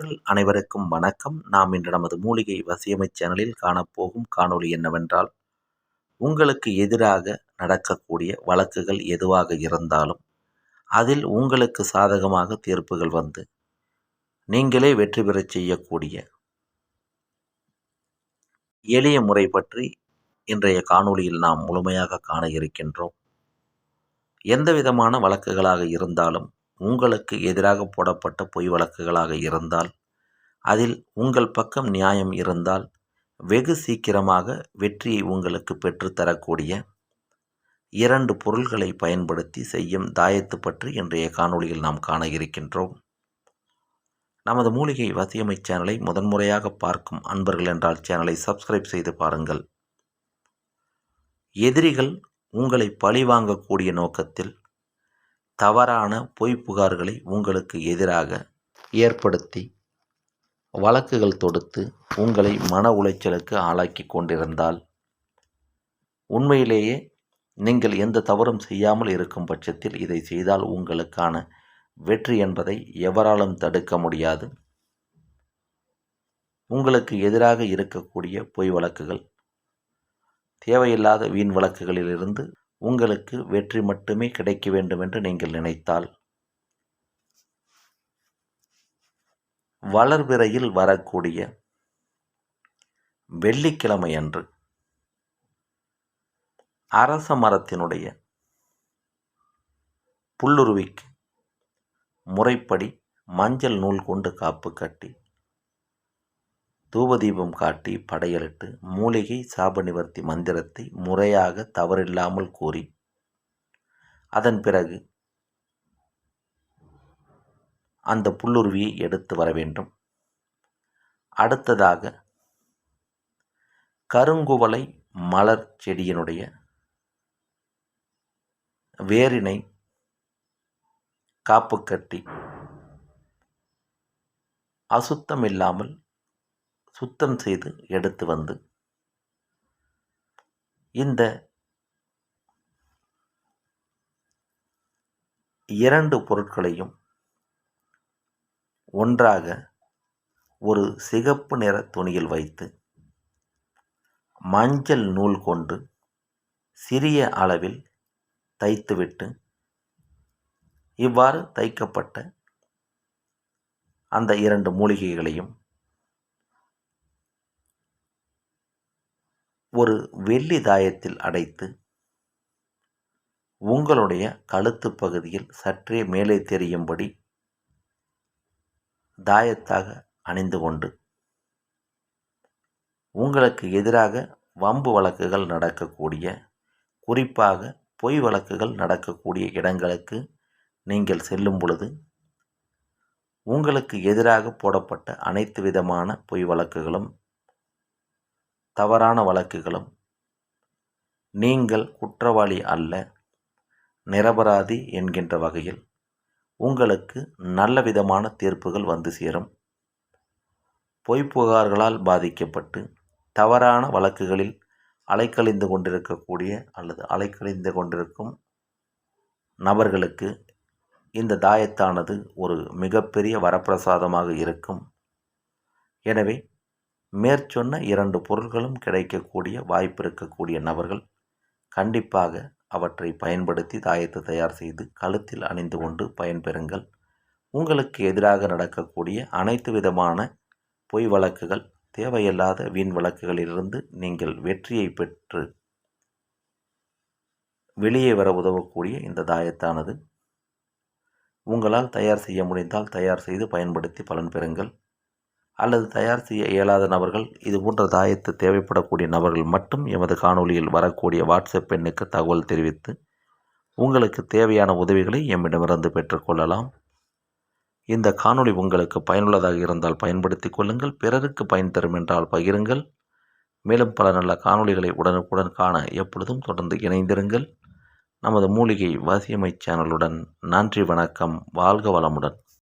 அனைவருக்கும் வணக்கம். நாம் இன்று நமது மூலிகை வசியமை சேனலில் காணப்போகும் காணொளி என்னவென்றால் உங்களுக்கு எதிராக நடக்கக்கூடிய வழக்குகள் எதுவாக இருந்தாலும் அதில் உங்களுக்கு சாதகமாக தீர்ப்புகள் வந்து நீங்களே வெற்றி பெறச் செய்யக்கூடிய எளிய முறை பற்றி இன்றைய காணொளியில் நாம் முழுமையாக காண இருக்கின்றோம். எந்த விதமான வழக்குகளாக இருந்தாலும் உங்களுக்கு எதிராக போடப்பட்ட பொய் வழக்குகளாக இருந்தால் அதில் உங்கள் பக்கம் நியாயம் இருந்தால் வெகு சீக்கிரமாக வெற்றியை உங்களுக்கு பெற்றுத்தரக்கூடிய இரண்டு பொருள்களை பயன்படுத்தி செய்யும் தாயத்து பற்றி இன்றைய காணொளியில் நாம் காண இருக்கின்றோம். நமது மூலிகை வசியமை சேனலை முதன்முறையாக பார்க்கும் அன்பர்கள் என்றால் சேனலை சப்ஸ்கிரைப் செய்து பாருங்கள். எதிரிகள் உங்களை பழிவாங்கக்கூடிய நோக்கத்தில் தவறான பொய் புகார்களை உங்களுக்கு எதிராக ஏற்படுத்தி வழக்குகள் தொடுத்து உங்களை மன உளைச்சலுக்கு ஆளாக்கி கொண்டிருந்தால் உண்மையிலேயே நீங்கள் எந்த தவறும் செய்யாமல் இருக்கும் பட்சத்தில் இதை செய்தால் உங்களுக்கான வெற்றி என்பதை எவராலும் தடுக்க முடியாது. உங்களுக்கு எதிராக இருக்கக்கூடிய பொய் வழக்குகள் தேவையில்லாத வீண் வழக்குகளிலிருந்து உங்களுக்கு வெற்றி மட்டுமே கிடைக்க வேண்டும் என்று நீங்கள் நினைத்தால் வளர்விரையில் வரக்கூடிய வெள்ளிக்கிழமை அன்று அரச மரத்தினுடைய புல்லுருவிக்கு முறைப்படி மஞ்சள் நூல் கொண்டு காப்பு கட்டி தூபதீபம் காட்டி படையலிட்டு மூலிகை சாப நிவர்த்தி மந்திரத்தை முறையாக தவறில்லாமல் கூறி அதன் பிறகு அந்த புல்லுருவியை எடுத்து வர வேண்டும். அடுத்ததாக கருங்குவலை மலர் செடியினுடைய வேரினை காப்பு கட்டி அசுத்தம் இல்லாமல் சுத்தம் செய்து எடுத்து வந்து இந்த இரண்டு பொருட்களையும் ஒன்றாக ஒரு சிகப்பு நிற துணியில் வைத்து மஞ்சள் நூல் கொண்டு சிறிய அளவில் தைத்துவிட்டு இவ்வாறு தைக்கப்பட்ட அந்த இரண்டு மூலிகைகளையும் ஒரு வெள்ளி தாயத்தில் அடைத்து உங்களுடைய கழுத்து பகுதியில் சற்றே மேலே தெரியும்படி தாயத்தாக அணிந்து கொண்டு உங்களுக்கு எதிராக வம்பு வழக்குகள் நடக்கக்கூடிய குறிப்பாக பொய் வழக்குகள் நடக்கக்கூடிய இடங்களுக்கு நீங்கள் செல்லும் பொழுது உங்களுக்கு எதிராக போடப்பட்ட அனைத்து விதமான பொய் வழக்குகளும் தவறான வழக்குகளும். நீங்கள் குற்றவாளி அல்ல நிரபராதி என்கின்ற வகையில் உங்களுக்கு நல்ல விதமான தீர்ப்புகள் வந்து சேரும். பொய் புகார்களால் பாதிக்கப்பட்டு தவறான வழக்குகளில் அலைக்கழிந்து கொண்டிருக்கக்கூடிய அல்லது அலைக்கழிந்து கொண்டிருக்கும் நபர்களுக்கு இந்த தாயத்தானது ஒரு மிகப்பெரிய வரப்பிரசாதமாக இருக்கும். எனவே மேற்சொன்ன இரண்டு பொருள்களும் கிடைக்கக்கூடிய வாய்ப்பு இருக்கக்கூடிய நபர்கள் கண்டிப்பாக அவற்றை பயன்படுத்தி தாயத்தை தயார் செய்து கழுத்தில் அணிந்து கொண்டு பயன்பெறுங்கள். உங்களுக்கு எதிராக நடக்கக்கூடிய அனைத்து விதமான பொய் வழக்குகள் தேவையில்லாத வீண் வழக்குகளிலிருந்து நீங்கள் வெற்றியை பெற்று வெளியே வர உதவக்கூடிய இந்த தாயத்தானது. உங்களால் தயார் செய்ய முடிந்தால் தயார் செய்து பயன்படுத்தி பலன் பெறுங்கள். அல்லது தயார் செய்ய இயலாத நபர்கள் இது போன்ற தாயத்து தேவைப்படக்கூடிய நபர்கள் மட்டும் எமது காணொலியில் வரக்கூடிய வாட்ஸ்அப் எண்ணுக்கு தகவல் தெரிவித்து உங்களுக்கு தேவையான உதவிகளை எம்மிடமிருந்து பெற்றுக்கொள்ளலாம் இந்த காணொளி உங்களுக்கு பயனுள்ளதாக இருந்தால் பயன்படுத்தி கொள்ளுங்கள் பிறருக்கு பயன் தரும் என்றால் பகிருங்கள். மேலும் பல நல்ல காணொளிகளை உடனுக்குடன் காண எப்பொழுதும் தொடர்ந்து இணைந்திருங்கள். நமது மூலிகை வாசியமை சேனலுடன் நன்றி வணக்கம் வாழ்க வளமுடன்.